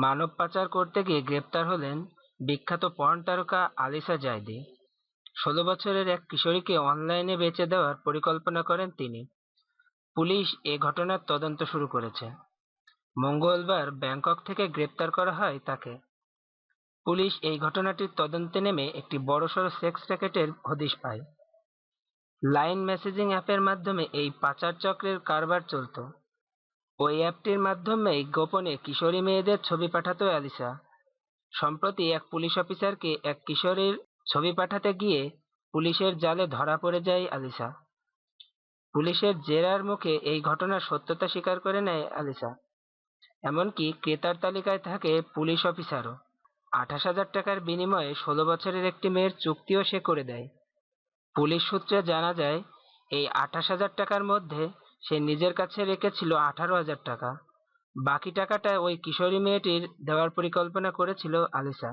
মানব পাচার করতে গিয়ে গ্রেপ্তার হলেন বিখ্যাত পর্ন তারকা আলিসা জায়দি। ষোলো বছরের এক কিশোরীকে অনলাইনে বেচে দেওয়ার পরিকল্পনা করেন তিনি। পুলিশ এ ঘটনার তদন্ত শুরু করেছে। মঙ্গলবার ব্যাংকক থেকে গ্রেপ্তার করা হয় তাকে। পুলিশ এই ঘটনাটির তদন্তে নেমে একটি বড়সড় সেক্স র্যাকেটের হদিশ পায়। লাইন মেসেজিং অ্যাপের মাধ্যমে এই পাচার চক্রের কারবার চলত। ওই অ্যাপটির মাধ্যমেই গোপনে কিশোরী মেয়েদের ছবি পাঠাতো অ্যালিসা। সম্প্রতি এক পুলিশ অফিসারকে এক কিশোরীর ছবি পাঠাতে গিয়ে পুলিশের জালে ধরা পড়ে যায় আলিসা পুলিশের জেরার মুখে এই ঘটনার সত্যতা স্বীকার করে নেয় আলিসা এমনকি ক্রেতার তালিকায় থাকে পুলিশ অফিসারও। আঠাশ হাজার টাকার বিনিময়ে ষোলো বছরের একটি মেয়ের চুক্তিও সে করে দেয়। পুলিশ সূত্রে জানা যায়, এই আঠাশ হাজার টাকার মধ্যে সে নিজের কাছে রেখেছিল আঠারো হাজার টাকা বাকি টাকাটা ওই কিশোরী মেয়েটির দেওয়ার পরিকল্পনা করেছিল আলিসা